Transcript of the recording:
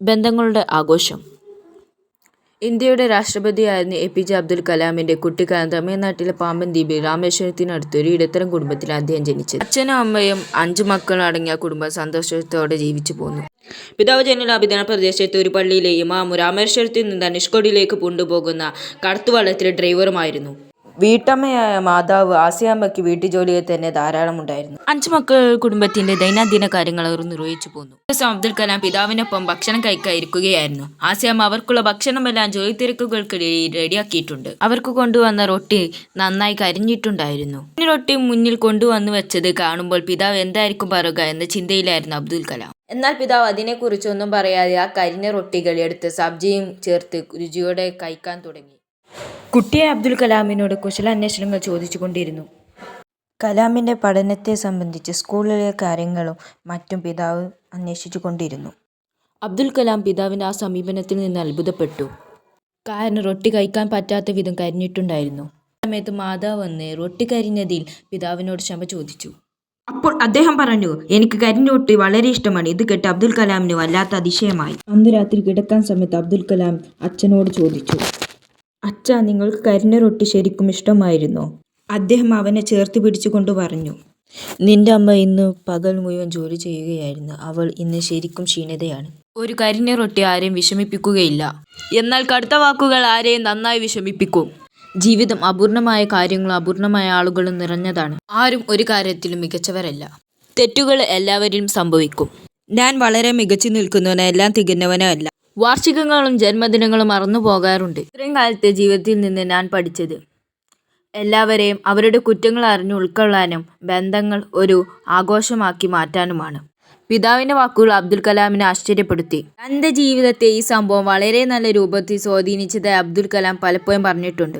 ബന്ധങ്ങളുടെ ആഘോഷം. ഇന്ത്യയുടെ രാഷ്ട്രപതിയായിരുന്ന എ പി ജെ അബ്ദുൽ കലാമിന്റെ കുട്ടിക്കാലം തമിഴ്നാട്ടിലെ പാമ്പൻ ദ്വീപിൽ രാമേശ്വരത്തിനടുത്ത് ഒരു ഇടത്തരം കുടുംബത്തിൽ അദ്ദേഹം ജനിച്ചത്. അച്ഛനും അമ്മയും അഞ്ചു മക്കളും അടങ്ങിയ കുടുംബം സന്തോഷത്തോടെ ജീവിച്ചു പോന്നു. പിതാവ് ജനൽ അഭിധാന പ്രദേശത്തെ ഒരു പള്ളിയിലെ ഇമാമു രാമേശ്വരത്തിൽ നിന്ന് ധനുഷ്കോടിയിലേക്ക് കൊണ്ടുപോകുന്ന കടത്തുവള്ളത്തിലെ ഡ്രൈവറുമായിരുന്നു. വീട്ടമ്മയായ മാതാവ് ആസിയാമ്മയ്ക്ക് വീട്ടുജോലിയെ തന്നെ ധാരാളം ഉണ്ടായിരുന്നു. അഞ്ചു മക്കൾ കുടുംബത്തിന്റെ ദൈനംദിന കാര്യങ്ങൾ അവർ നിർവഹിച്ചു പോന്നു. അബ്ദുൽ കലാം പിതാവിനൊപ്പം ഭക്ഷണം കഴിക്കാതിരിക്കുകയായിരുന്നു ആസിയാമ്മ അവർക്കുള്ള ഭക്ഷണമെല്ലാം ജോലി തിരക്കുകൾക്കിടയിൽ റെഡിയാക്കിയിട്ടുണ്ട്. അവർക്ക് കൊണ്ടുവന്ന റൊട്ടി നന്നായി കരിഞ്ഞിട്ടുണ്ടായിരുന്നു. റൊട്ടി മുന്നിൽ കൊണ്ടുവന്നു വെച്ചത് കാണുമ്പോൾ പിതാവ് എന്തായിരിക്കും പറയുക എന്ന ചിന്തയിലായിരുന്നു അബ്ദുൽ കലാം. എന്നാൽ പിതാവ് അതിനെക്കുറിച്ചൊന്നും പറയാതെ ആ കരിഞ്ഞ റൊട്ടികൾ എടുത്ത് സബ്ജിയും ചേർത്ത് രുചിയോടെ കഴിക്കാൻ തുടങ്ങി. കുട്ടിയെ അബ്ദുൽ കലാമിനോട് കുശല കുശലാന്വേഷണങ്ങൾ ചോദിച്ചുകൊണ്ടിരുന്നു. കലാമിന്റെ പഠനത്തെ സംബന്ധിച്ച് സ്കൂളിലെ കാര്യങ്ങളും മറ്റും പിതാവ് അന്വേഷിച്ചു കൊണ്ടിരുന്നു അബ്ദുൽ കലാം പിതാവിന്റെ ആ സമീപനത്തിൽ നിന്ന് അത്ഭുതപ്പെട്ടു. കാരണം റൊട്ടി കഴിക്കാൻ പറ്റാത്ത വിധം കരിഞ്ഞിട്ടുണ്ടായിരുന്നു. സമയത്ത് മാതാവ് വന്ന് റൊട്ടി കരിഞ്ഞതിൽ പിതാവിനോട് ക്ഷമ ചോദിച്ചു. അപ്പോൾ അദ്ദേഹം പറഞ്ഞു എനിക്ക് കരിഞ്ഞ റൊട്ടി വളരെ ഇഷ്ടമാണ്. ഇത് കേട്ട് അബ്ദുൽ കലാമിന് വല്ലാത്ത അതിശയമായി. അന്ന് രാത്രി കിടക്കാൻ സമയത്ത് അബ്ദുൽ കലാം അച്ഛനോട് ചോദിച്ചു. അച്ഛ നിങ്ങൾക്ക് കരിഞ്ഞ റൊട്ടി ശരിക്കും ഇഷ്ടമായിരുന്നോ? അദ്ദേഹം അവനെ ചേർത്ത് പിടിച്ചുകൊണ്ട് പറഞ്ഞു. നിന്റെ അമ്മ ഇന്ന് പകൽ മുഴുവൻ ജോലി ചെയ്യുകയായിരുന്നു. അവൾ ഇന്ന് ശരിക്കും ക്ഷീണതയാണ്. ഒരു കരിഞ്ഞ റൊട്ടി ആരെയും വിഷമിപ്പിക്കുകയില്ല. എന്നാൽ കടുത്ത വാക്കുകൾ ആരെയും നന്നായി വിഷമിപ്പിക്കും. ജീവിതം അപൂർണമായ കാര്യങ്ങളും അപൂർണമായ ആളുകളും നിറഞ്ഞതാണ്. ആരും ഒരു കാര്യത്തിലും മികച്ചവരല്ല. തെറ്റുകൾ എല്ലാവരിലും സംഭവിക്കും. ഞാൻ വളരെ മികച്ചു നിൽക്കുന്നവനോ എല്ലാം തികഞ്ഞവനോ അല്ല. വാർഷികങ്ങളും ജന്മദിനങ്ങളും മറന്നു പോകാറുണ്ട്. ഇത്രയും കാലത്തെ ജീവിതത്തിൽ നിന്ന് ഞാൻ പഠിച്ചത് എല്ലാവരെയും അവരുടെ കുറ്റങ്ങൾ അറിഞ്ഞു ഉൾക്കൊള്ളാനും ബന്ധങ്ങൾ ഒരു ആഘോഷമാക്കി മാറ്റാനുമാണ്. പിതാവിന്റെ വാക്കുകൾ അബ്ദുൽ കലാമിനെ ആശ്ചര്യപ്പെടുത്തി. തന്റെ ജീവിതത്തെ ഈ സംഭവം വളരെ നല്ല രൂപത്തിൽ സ്വാധീനിച്ചതായി അബ്ദുൽ കലാം പലപ്പോഴും പറഞ്ഞിട്ടുണ്ട്.